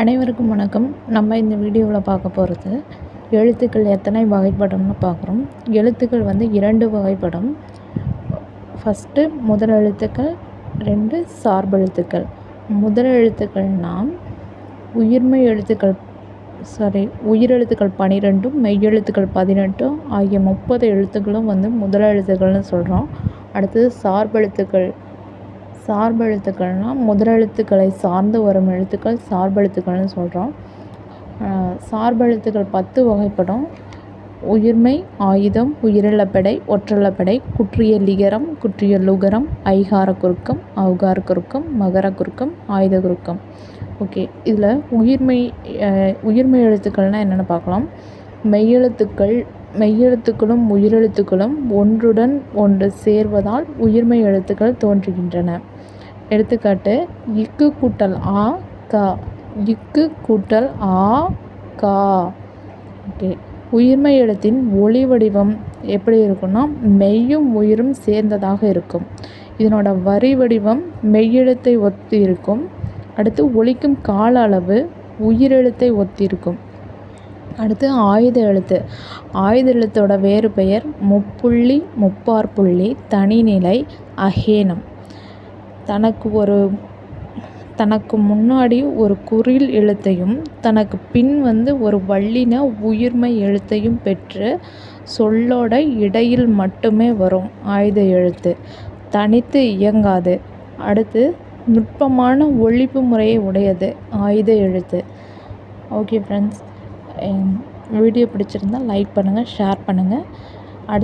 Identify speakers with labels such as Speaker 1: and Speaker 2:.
Speaker 1: அனைவருக்கும் வணக்கம். நம்ம இந்த வீடியோவில் பார்க்க போகிறது எழுத்துக்கள் எத்தனை வகைப்படம்னு பார்க்குறோம். எழுத்துக்கள் வந்து இரண்டு வகைப்படும். ஃபஸ்ட்டு முதல் எழுத்துக்கள் ரெண்டு சார்பெழுத்துக்கள் முதல் எழுத்துக்கள்னால் உயிர்மெய் எழுத்துக்கள் சாரி உயிரெழுத்துக்கள் பனிரெண்டும் மெய்யெழுத்துக்கள் பதினெட்டும் ஆகிய முப்பது எழுத்துக்களும் வந்து முதல் எழுத்துக்கள்னு சொல்கிறோம். அடுத்தது சார்பெழுத்துக்கள் சார்பெழுத்துக்கள்னால் முதலெழுத்துக்களை சார்ந்து வரும் எழுத்துக்கள் சார்பெழுத்துக்கள்னு சொல்கிறோம் சார்பெழுத்துக்கள் பத்து வகைப்படும். உயிர்மெய் ஆயுதம் உயிரிழப்படை ஒற்றளப்படை குற்றிய லிகரம் குற்றிய லுகரம் ஐகார குறுக்கம் ஔகார குறுக்கம் மகர குறுக்கம் ஆயுத குறுக்கம். ஓகே இதில் உயிர்மெய் உயிர்மெய் எழுத்துக்கள்னால் என்னென்னு பார்க்கலாம். மெய்யெழுத்துக்கள் மெய்யெழுத்துக்களும் உயிரெழுத்துக்களும் ஒன்றுடன் ஒன்று சேர்வதால் உயிர்மெய் எழுத்துக்கள் தோன்றுகின்றன. எடுத்துக்காட்டு இக்கு கூட்டல் ஆ கா. இக்கு கூட்டல் ஆ கா. ஓகே. உயிர்மெய் எழுத்தின் ஒளி வடிவம் எப்படி இருக்கும்னா மெய்யும் உயிரும் சேர்ந்ததாக இருக்கும். இதனோட வரி வடிவம் மெய்யெழுத்தை ஒத்தி இருக்கும் அடுத்து ஒலிக்கும் கால அளவு உயிரெழுத்தை ஒத்திருக்கும். அடுத்து ஆயுத எழுத்து. ஆயுத எழுத்தோட வேறு பெயர் முப்புள்ளி முப்பார் புள்ளி தனிநிலை அஹேனம் தனக்கு ஒரு தனக்கு முன்னாடி ஒரு குறில் எழுத்தையும் தனக்கு பின் வந்து ஒரு வள்ளின உயிர்மை எழுத்தையும் பெற்று சொல்லோட இடையில் மட்டுமே வரும் ஆயுத எழுத்து. தனித்து இயங்காது. அடுத்து நுட்பமான ஒழிப்பு முறையை உடையது ஆயுத எழுத்து. Okay friends. வீடியோ பிடிச்சிருந்தால் லைக் பண்ணுங்கள் ஷேர் பண்ணுங்கள்